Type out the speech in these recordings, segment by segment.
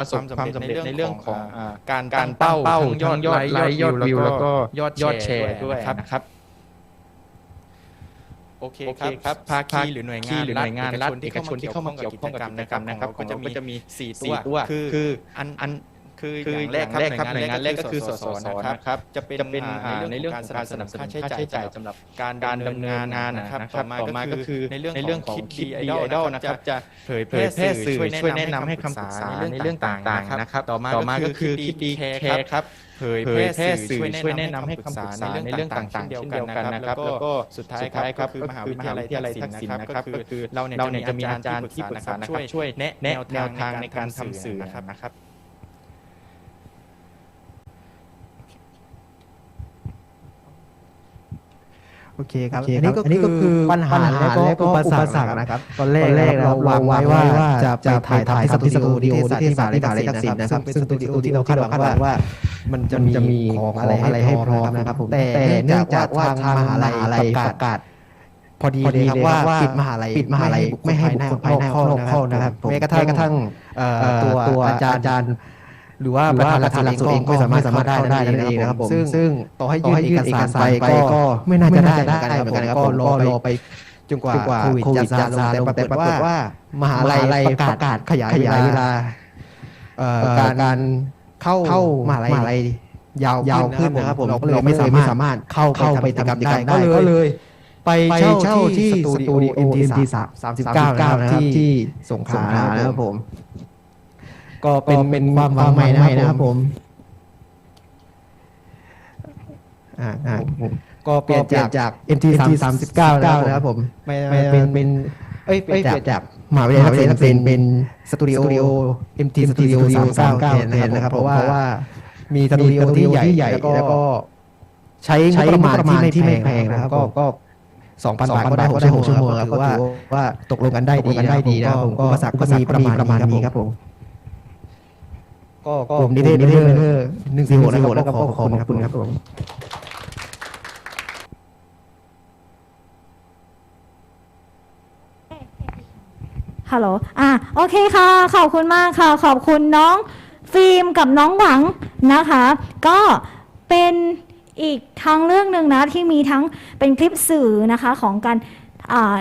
ประสบความสำเร็จในเรื่องของอ่าการการเป้าเป้าทั้งยอดทั้งไลค์ยอดวิวแล้วก็ยอดยอดแชแชร์ร์ด้วยนะครับนะครับโอเคโอเคครับครับภาคีหรือหน่วยงานหรือหน่วยงานรัฐเอกชนที่เข้ามาเกี่ยวข้องกับกิจกรรมนะครับของเราก็จะมีสี่สี่ตัตัววคือคืออันอัน คือคืออย่างแรกอย่างแรกคครัรับบหหน่น่ววยยานนงางแรแรกกก็ก็คืคืออสสสสนะนะคครัรับบจะเป็นจะเป็นอ่าอ่าในในเรื่เรื่อองงขขอองงกาการรสสนันับบสสนุนุนนค่าค่าใช้ใช้จ่าจ่ายยสำสำหหรัรับบการการดำดำเนิเนินนงางานนนะนะคครัรับบต่ต่ออมามาก็ก็คืคืออในในเรื่เรื่อองงขขอองงคิคิดดดีดีไอไอดดออลลนะนะคครัรับบจะจะเผยเผแพร่ยแพร่สื่สื่ออช่ช่ววยยแนะแนะนำนำให้ให้คำคำปปรึรึกกษาษานะครับนะครับต่อต่มาอก็มาคืก็อคือดีดีแคแคร์ร์คครัรับบเผยเผแพร่ยแพร่สื่อสื่อช่ช่ววยยแนะแนะนำนำให้ให้คำคำปปรึรึกกษาษาในในเรื่เรื่อองงต่าต่างงๆๆเช่เช่นนเดีเดียยววกักันนนะนะคครัรับบแล้แล้ววก็ก็สุดท้ายสุดครับท้ายคก็รับคือมหาวิทยาลัยก็คือทักษิณมหาวิทยาลัยทักษิณนะครับนะครับก็คือก็คือเราเนี่ยเราจะเนี่ยมีจะอามีจารอาย์จารย์ที่ที่ปปรึรึกกษาษานะนะคครัรับบช่วยช่วยแนะแนะแนแนววทาทางงในในกาการรทำทำสื่สื่ออนะนะคครัรับ บนะครับ โอเคครับโอเคอันครันี้บก็อันนี้ก็คืคืออปัญหาปัญหาและก็และก็อุปสรรอุปสรครคนะนะคครัรับบตอนแรกตอนแรกเราเราวางไว้วางไว้ว่าว่าจะจะไปถ่ายทำที่สตูดิโอนิเทศศาสตร์นินิเทเทศศศาศาสสตตร์ร์นินิเทเทศศศาศาสสตตร์ร์นะนะคครัรับบซึ่ซึ่งงเป็เป็นนสสตูตูดิดิโอโอที่ที่เราเราคาคาดดหหวัวังงว่าว่า มันจะจะมีมีขขอองงอะอะไรไรให้ให้พพร้ร้ออมมนะนะคครัรับบแต่แต่เนื่เนื่อองงจาจากกว่าว่าทาทางงมมหาหาลัลัยยปประระกากาศศพอดีพอดีเลยคครัรับบว่าว่าปิปิดดมมหาหาลัลัยยไม่ไม่ให้ให้บุบุคคคคลลภาภายยในในห้ห้อองงเข้าเข้านะนะคครัรับบผมผมแม้กระทั่งตัวอาจารย์ หรือว่าประธานหลักสูตรเองก็สามารถเข้าได้เลยนะครับผมซึ่งต่อให้ยื่นเอกสารไปก็ไม่น่าจะได้เหมือนกันนะครับผมก็รอไปจนกว่าโควิดจะซาลงแต่ปรากฏว่ามหาลัยประกาศขยายเวลาเอ่อการการเข้าเข้ามหาลัยยาวยาวขึ้นนะครับผมเราก็เลยไม่สามารถเข้าเข้าไปทำกิจกรรมได้ก็เลย ไปเช่าที่สตูดิโอ MT สามสิบเก้านะครับที่สงขลานะครับผม ก็เป็นเป็นความวางใหม่นะครับผมอ่าอ่าก็เปลี่ยนจากจาก MT สามสิบเก้านะครับผมไม่ไม่เป็นเป็นเอ้ยเปลี่ยนจากมหาวิทยาลัยเป็นเป็นสตูดิโอ MT สตูดิโอสามเก้าแทนนะครับ เพราะว่ามีสตูดิโอที่ใหญ่แล้วก็ใช้ใช้ประมาณที่ไม่แพงนะครับก็ก็สองพันบาทก็ได้หกชั่วโมงครับก็ถือว่าตกลงกันได้ดีกันได้ดีนะครับผมก็สักก็มีประมาณประมาณนี้ครับผม ก็กลุ่มนิเทศนิเทศหนึ่งสี่หกนะครับแล้วก็ขอบคุณครับผมฮัลโหล อะ โอเคค่ะ ขอบคุณมากค่ะ ขอบคุณน้องฟิล์มกับน้องหวังนะคะ ก็เป็นอีกทางเรื่องหนึ่งนะที่มีทั้งเป็นคลิปสื่อนะคะของการอ่าอ่า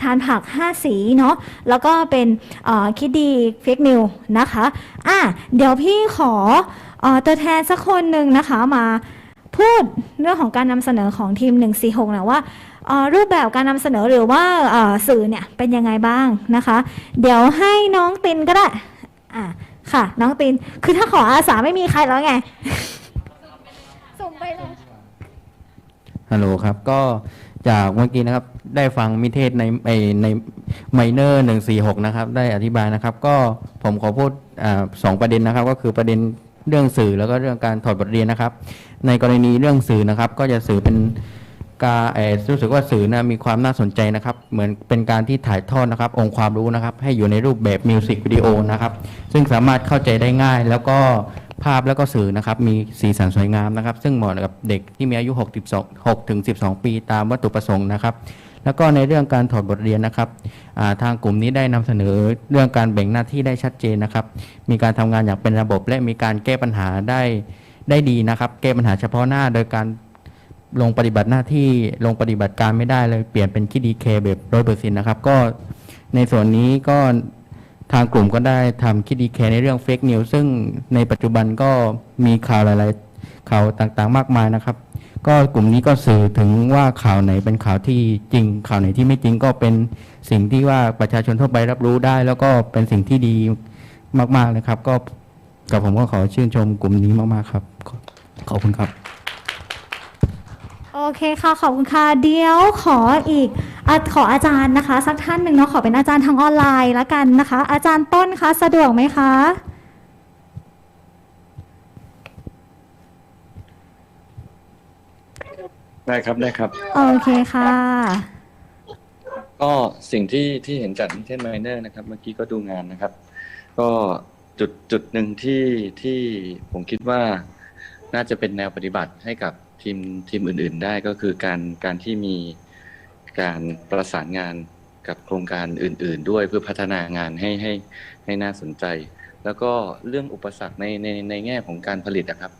ทานผัก 5 สีเนาะแล้วก็เป็นอ่าคิดดีเฟกนิวนะคะอะเดี๋ยวพี่ขออาตัวแทนสักคนหนึ่งนะคะมาพูดเรื่องของการนำเสนอของทีม 146นะว่าเอ่อรูปแบบการนำเสนอหรือว่าเอ่อสื่อเนี่ยเป็นยังไงบ้างนะคะ เดี๋ยวให้น้องตินก็ได้อ่าค่ะ น้องตินคือถ้าขออาสาไม่มีใครแล้วไงส่งไปเลยฮัลโหลครับก็ จากเมื่อกี้นะครับ ได้ฟังมิเทศในในในไมเนอร์หนึ่งสี่หกนะครับ ได้อธิบายนะครับ ก็ผมขอพูดอสองประเด็นนะครับ ก็คือประเด็นเรื่องสื่อแล้วก็เรื่องการถอดบทเรียนนะครับ ในกรณีเรื่องสื่อนะครับ ก็จะสื่อเป็นการเอ่อรู้สึกว่าสื่อนะมีความน่าสนใจนะครับ เหมือนเป็นการที่ถ่ายทอดนะครับ องค์ความรู้นะครับ ให้อยู่ในรูปแบบมิวสิกวิดีโอนะครับ ซึ่งสามารถเข้าใจได้ง่ายแล้วก็ ภาพแล้วก็สื่อนะครับมีสีสันสวยงามนะครับ ซึ่งเหมาะกับเด็กที่มีอายุ6 12 6ถึง 12 ปีตามวัตถุประสงค์นะครับ แล้วก็ในเรื่องการถอดบทเรียนนะครับทางกลุ่มนี้ได้นำเสนอเรื่องการแบ่งหน้าที่ได้ชัดเจนนะครับ มีการทำงานอย่างเป็นระบบ และมีการแก้ปัญหาได้ได้ดีนะครับ แก้ปัญหาเฉพาะหน้าโดยการลงปฏิบัติหน้าที่ลงปฏิบัติการไม่ได้เลยเปลี่ยนเป็นคิดดีเคแบบร้อยเปอร์เซ็นต์นะครับ ก็ในส่วนนี้ก็ ทางกลุ่มก็ได้ทำคิดดีเคในเรื่องเฟกนิวซึ่งในปัจจุบันก็มีข่าวหลาย ๆ ข่าวต่างๆ มากมายนะครับ ก็กลุ่มนี้ก็สื่อถึงว่าข่าวไหนเป็นข่าวที่จริง ข่าวไหนที่ไม่จริงก็เป็นสิ่งที่ว่าประชาชนทั่วไปรับรู้ได้ แล้วก็เป็นสิ่งที่ดีมากๆนะครับ ก็กับผมก็ขอชื่นชมกลุ่มนี้มากๆครับ ขอบคุณครับ โอเคค่ะ ขอบคุณค่ะ เดี๋ยวขออีกอะขออาจารย์นะคะ สักท่านหนึ่งเนาะขอเป็นอาจารย์ทางออนไลน์ละกันนะคะ อาจารย์ต้นคะสะดวกไหมคะ ได้ครับได้ครับ โอเคค่ะ ก็สิ่งที่ที่เห็นจากนิเทศไมเนอร์นะครับ เมื่อกี้ก็ดูงานนะครับ ก็จุดจุดหนึ่งที่ที่ผมคิดว่าน่าจะเป็นแนวปฏิบัติให้กับ ทีมทีมอื่น ๆ ได้ก็คือการการที่มีการประสานงานกับโครงการอื่น ๆ ด้วยเพื่อพัฒนางานให้ให้ให้น่าสนใจ แล้วก็เรื่องอุปสรรคในในในแง่ของการผลิตนะครับ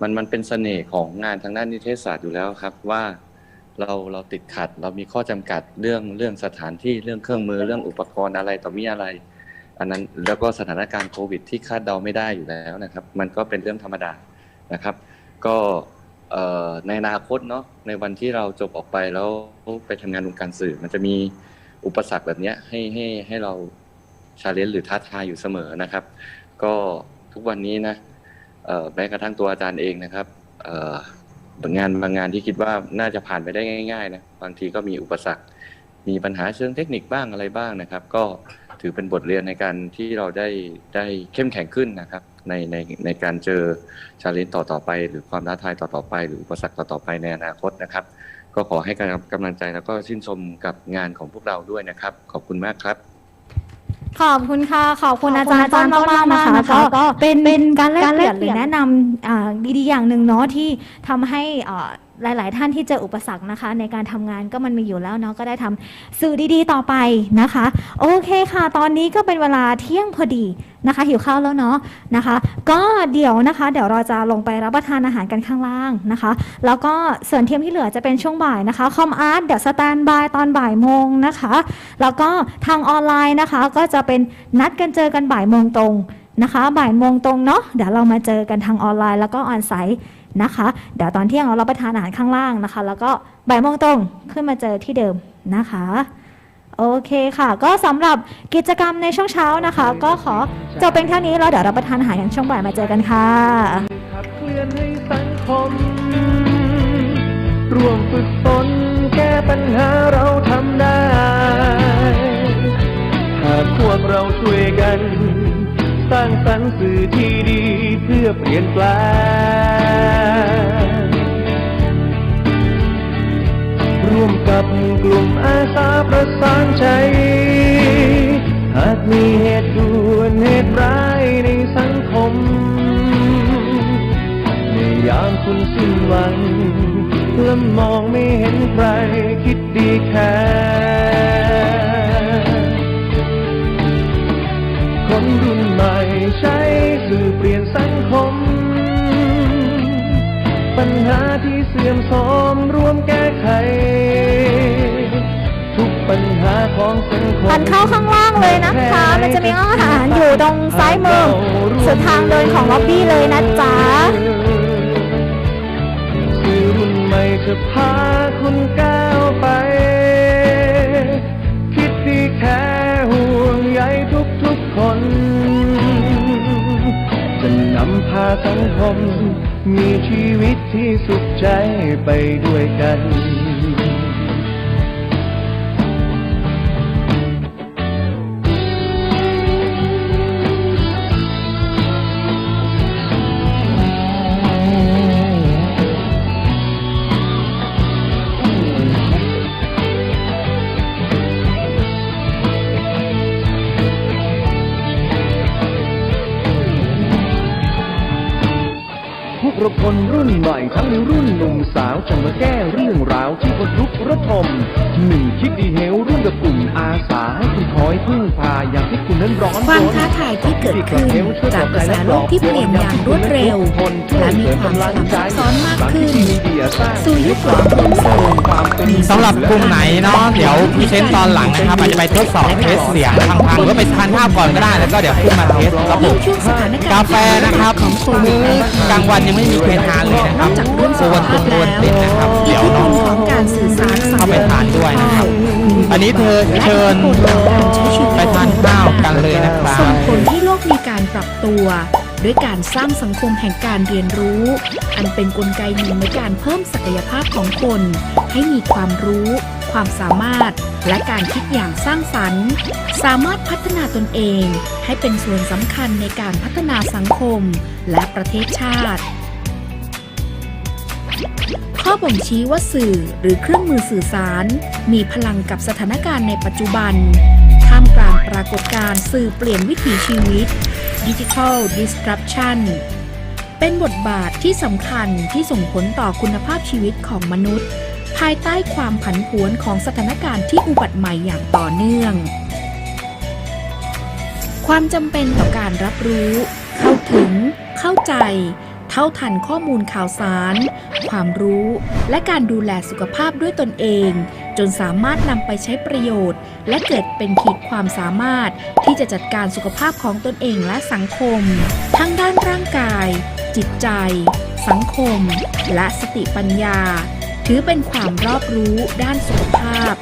มันมันเป็นเสน่ห์ของงานทางด้านนิเทศศาสตร์อยู่แล้วครับว่าเราเราติดขัดเรามีข้อจำกัดเรื่องเรื่องสถานที่เรื่องเครื่องมือเรื่องอุปกรณ์อะไรต่อมีอะไร อันนั้นแล้วก็สถานการณ์โควิด ที่คาดเดาไม่ได้อยู่แล้วนะครับ มันก็เป็นเรื่องธรรมดานะครับ ก็ ในอนาคตเนาะในวันที่เราจบออกไปแล้วไปทำงานวงการสื่อ มันจะมีอุปสรรคแบบเนี้ยให้ให้ให้เราชาเลนจ์หรือท้าทายอยู่เสมอนะครับ ก็ทุกวันนี้นะแม้กระทั่งตัวอาจารย์เองนะครับเอ่องานบางงานที่คิดว่าน่าจะผ่านไปได้ง่าย ๆ นะบางทีก็มีอุปสรรค มีปัญหาเชิงเทคนิคบ้างอะไรบ้างนะครับ ก็ ถือเป็นบทเรียนในการที่เราได้ได้เข้มแข็งขึ้นนะครับ ในในในการเจอชาเลนจ์ต่อต่อไป หรือความท้าทายต่อต่อไป หรืออุปสรรคต่อต่อไปในอนาคตนะครับ ก็ขอให้การกำลังใจแล้วก็ชื่นชมกับงานของพวกเราด้วยนะครับ ขอบคุณมากครับขอบคุณค่ะ ขอบคุณอาจารย์ต้นมากๆนะคะก็เป็นเป็นการแลกเปลี่ยนหรือแนะนำอ่าดีๆอย่างหนึ่งเนาะที่ทำให้อ่า หลาย ๆ ท่านที่เจออุปสรรคนะคะ ในการทำงานก็มันมีอยู่แล้วเนาะก็ได้ทำสื่อดีๆ ต่อไปนะคะ โอเคค่ะ ตอนนี้ก็เป็นเวลาเที่ยงพอดีนะคะหิวข้าวแล้วเนาะนะคะ ก็เดี๋ยวนะคะ เดี๋ยวเราจะลงไปรับประทานอาหารกันข้างล่างนะคะ แล้วก็ส่วนเทียมที่เหลือจะเป็นช่วงบ่ายนะคะคอมอาร์ตเดี๋ยวสแตนบายตอนบ่ายโมงนะคะ แล้วก็ทางออนไลน์นะคะ ก็จะเป็นนัดกันเจอกันบ่ายโมงตรง นะคะบ่ายโมงตรงเนาะเดี๋ยวเรามาเจอกันทางออนไลน์แล้วก็ออนไซต์นะคะเดี๋ยวตอนเที่ยงเรารับประทานอาหารข้างล่างนะคะ แล้วก็บ่ายโมงตรงขึ้นมาเจอที่เดิมนะคะโอเคค่ะ ก็สำหรับกิจกรรมในช่วงเช้านะคะ ก็ขอจบเป็นเท่านี้แล้วเดี๋ยวรับประทานอาหารกันช่วงบ่ายมาเจอกันค่ะขับเคลื่อนให้สังคมร่วมฝึกฝนแก้ปัญหาเราทำได้ หากพวกเราช่วยกัน สร้างสรรค์สื่อที่ดีเพื่อเปลี่ยนแปลง ร่วมกับกลุ่มอาสาประสานใจ หากมีเหตุด่วนเหตุร้ายในสังคม ในยามคุณสิ้นหวังและมองไม่เห็นใครคิดดีแค่ คนรุ่นใหม่ใช้สื่อเปลี่ยนสังคม ปัญหาที่เสื่อมโทรมร่วมแก้ไข ทุกปัญหาของสังคมทานข้าวข้างล่างเลยนะคะ มันจะมีห้องอาหารอยู่ตรงซ้ายมือสุดทางเดินของล็อบบี้เลยนะจ๊ะสื่อรุ่นใหม่จะพาคุณก้า น จะนำพาสังคม มีชีวิตที่สุขใจไปด้วยกัน ราคนรุ่นใหม่ทั้งในรุ่นหนุ่มสาวจะมาแก้เรื่องราวที่คนทุกข์ระทมหนึ่งคิดดีเฮลร่วมกับกลุ่มอาสาให้คุณคอยพึ่งพาอย่างที่คุณนั้นร้อนความรนท้าทายที่เกิดขึ้นจากกระแสโลกที่เปลี่ยนอย่างรวดเร็วและมีความสลับซับซ้อนมากขึ้นสู่ยุคหลอนโฮมโซนมีสำหรับกลุ่มไหนเนาะเดี๋ยวพรีเซนต์ตอนหลังนะครับอาจจะไปทดสอบเทสเสียงพังๆหรือว่าไปทานข้าวก่อนก็ได้แล้วก็เดี๋ยวขึ้นมาเทสระบบช่วงสถานการณ์กาแฟนะครับของโควิดมื้อกลางวันยังไม่มีใครทานเลยนะครับอกจากเรื่องสุโอขวันภาตุพงโอแล้วันนะครับเดี๋ยวอิทธิพน้องลของการสื่อสารสังเข้าไปทานด้วยนะครับ อันนี้เธอเชิญการใช้ชีวิตไปทานข้าวกันเลยนะครับส่งผลให้โลกมีการปรับตัว ด้วยการสร้างสังคมแห่งการเรียนรู้ อันเป็นนกลไกหนึ่งในการเพิ่มศักยภาพของคน ให้มีความรู้ ความสามารถ และการคิดอย่างสร้างสรรค์ สามารถพัฒนาตนเอง ให้เป็นส่วนสำคัญในการพัฒนาสังคม และประเทศชาติ ข้อบ่งชี้ว่าสื่อหรือเครื่องมือสื่อสาร มีพลังกับสถานการณ์ในปัจจุบัน ท่ามกลางปรากฏการณ์สื่อเปลี่ยนวิถีชีวิต Digital Disruption เป็นบทบาทที่สำคัญที่ส่งผลต่อคุณภาพชีวิตของมนุษย์ ภายใต้ความผันผวนของสถานการณ์ที่อุบัติใหม่อย่างต่อเนื่องคความจำเป็นต่อการรับรู้ เข้าถึง เข้าใจ เท่าทันข้อมูลข่าวสาร ความรู้ และการดูแลสุขภาพด้วยตนเอง จนสามารถนำไปใช้ประโยชน์ และเกิดเป็นขีดความสามารถ ที่จะจัดการสุขภาพของตนเองและสังคม ทั้งด้านร่างกาย จิตใจ สังคม และสติปัญญา ถือเป็นความรอบรู้ด้านสุขภาพ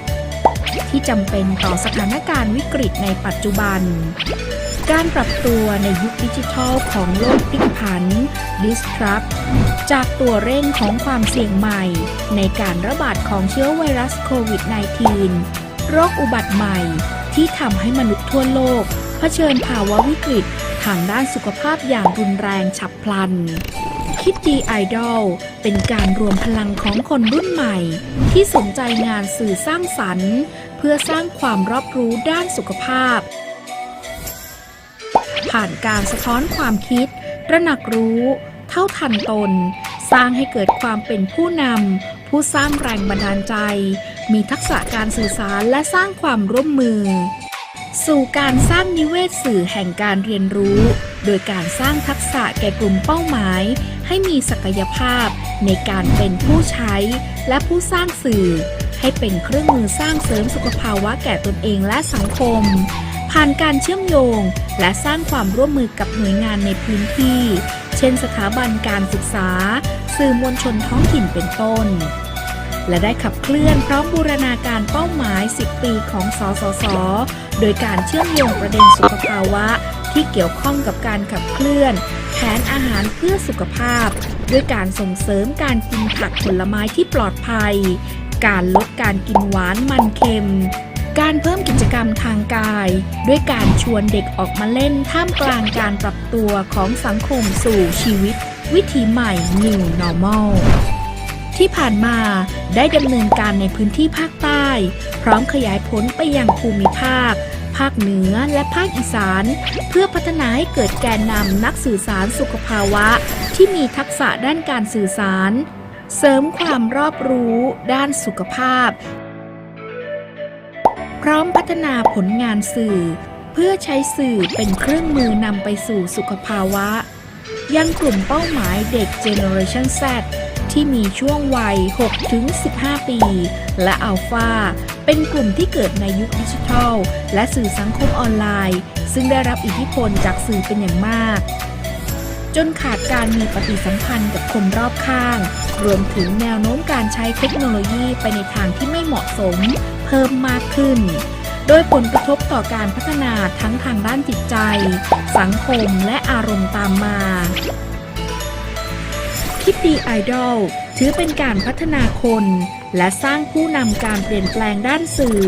ที่จำเป็นต่อสถานการณ์วิกฤตในปัจจุบัน การปรับตัวในยุคดิจิทัลของโลกพลิกผัน disrupt จากตัวเร่งของความเสี่ยงใหม่ ในการระบาดของเชื้อไวรัสโควิด -19 โรคอุบัติใหม่ที่ทำให้มนุษย์ทั่วโลก เผชิญภาวะวิกฤตทางด้านสุขภาพอย่างรุนแรงฉับพลัน คิดดีไอดอลเป็นการรวมพลังของคนรุ่นใหม่ ที่สนใจงานสื่อสร้างสรรค์ เพื่อสร้างความรอบรู้ด้านสุขภาพ ผ่านการสะท้อนความคิดระหนักรู้ เท่าทันตน สร้างให้เกิดความเป็นผู้นำผู้สร้างแรงบันดาลใจ มีทักษะการสื่อสารและสร้างความร่วมมือ สู่การสร้างนิเวศสื่อแห่งการเรียนรู้ โดยการสร้างทักษะแก่กลุ่มเป้าหมาย ให้มีศักยภาพในการเป็นผู้ใช้และผู้สร้างสื่อ ให้เป็นเครื่องมือสร้างเสริมสุขภาวะแก่ตนเองและสังคม ผ่านการเชื่อมโยง และสร้างความร่วมมือกับหน่วยงานในพื้นที่ เช่นสถาบันการศึกษา สื่อมวลชนท้องถิ่นเป็นต้น และได้ขับเคลื่อนพร้อมบูรณาการเป้าหมาย 10 ปีของสสส โดยการเชื่อมโยงประเด็นสุขภาวะ ที่เกี่ยวข้องกับการขับเคลื่อนแผนอาหารเพื่อสุขภาพ ด้วยการส่งเสริมการกินผักผลไม้ที่ปลอดภัย การลดการกินหวานมันเค็ม การเพิ่มกิจกรรมทางกาย ด้วยการชวนเด็กออกมาเล่นท่ามกลางการปรับตัวของสังคมสู่ชีวิต วิถีใหม่ New Normal ที่ผ่านมาได้ดำเนินการในพื้นที่ภาคใต้ พร้อมขยายผลไปยังภูมิภาค ภาคเหนือและภาคอีสาน เพื่อพัฒนาให้เกิดแกนนำนักสื่อสารสุขภาวะ ที่มีทักษะด้านการสื่อสาร เสริมความรอบรู้ด้านสุขภาพพ ร้อมพัฒนาผลงานสื่อ เพื่อใช้สื่อเป็นเครื่องมือนำไปสู่สุขภาวะ ยังกลุ่มเป้าหมายเด็ก Generation Z ที่มีช่วงวัย 6-15 ปี และอัลฟาเป็นกลุ่มที่เกิดในยุคดิจิทัล และสื่อสังคมออนไลน์ ซึ่งได้รับอิทธิพลจากสื่อเป็นอย่างมาก จนขาดการมีปฏิสัมพันธ์กับคนรอบข้าง รวมถึงแนวโน้มการใช้เทคโนโลยีไปในทางที่ไม่เหมาะสม เพิ่มมากขึ้น โดยผลกระทบต่อการพัฒนาทั้งทางด้านจิตใจ สังคมและอารมณ์ตามมาคิดดีไอดอลถือเป็นการพัฒนาคน และสร้างผู้นำการเปลี่ยนแปลงด้านสื่อ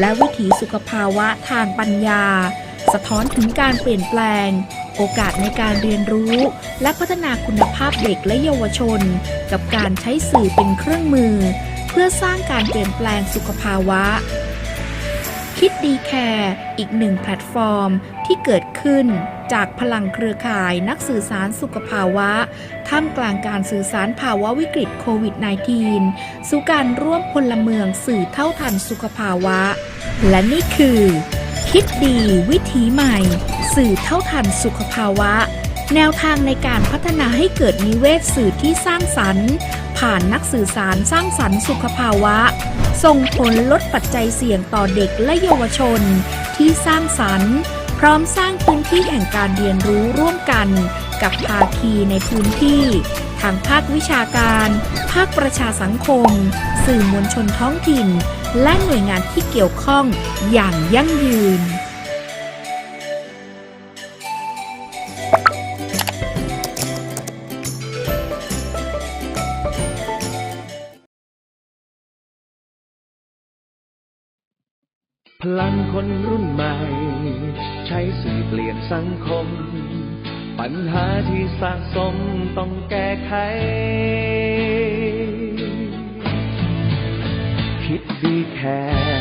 และวิถีสุขภาวะทางปัญญา สะท้อนถึงการเปลี่ยนแปลง โอกาสในการเรียนรู้ และพัฒนาคุณภาพเด็กและเยาวชน กับการใช้สื่อเป็นเครื่องมือ พื่อสร้างการเปลี่ยนแปลงสุขภาวะ คิดดีแคร์อีกหนึ่งแพลตฟอร์มที่เกิดขึ้นจากพลังเครือข่ายนักสื่อสารสุขภาวะ ท่ามกลางการสื่อสารภาวะวิกฤตโควิด -19 สู่การร่วมพลเมืองสื่อเท่าทันสุขภาวะ และนี่คือ คิดดีวิถีใหม่ สื่อเท่าทันสุขภาวะ แนวทางในการพัฒนาให้เกิดนิเวศสื่อที่สร้างสรรค์ ผ่านนักสื่อสารสร้างสรรค์สุขภาวะ ส่งผลลดปัจจัยเสี่ยงต่อเด็กและเยาวชน ที่สร้างสรรค์ พร้อมสร้างพื้นที่แห่งการเรียนรู้ร่วมกัน กับภาคีในพื้นที่ ทางภาควิชาการ ภาคประชาสังคม สื่อมวลชนท้องถิ่น และหน่วยงานที่เกี่ยวข้องอย่างยั่งยืน พลังคนรุ่นใหม่ ใช้สื่อเปลี่ยนสังคม ปัญหาที่สะสมต้องแก้ไข คิดดีแค่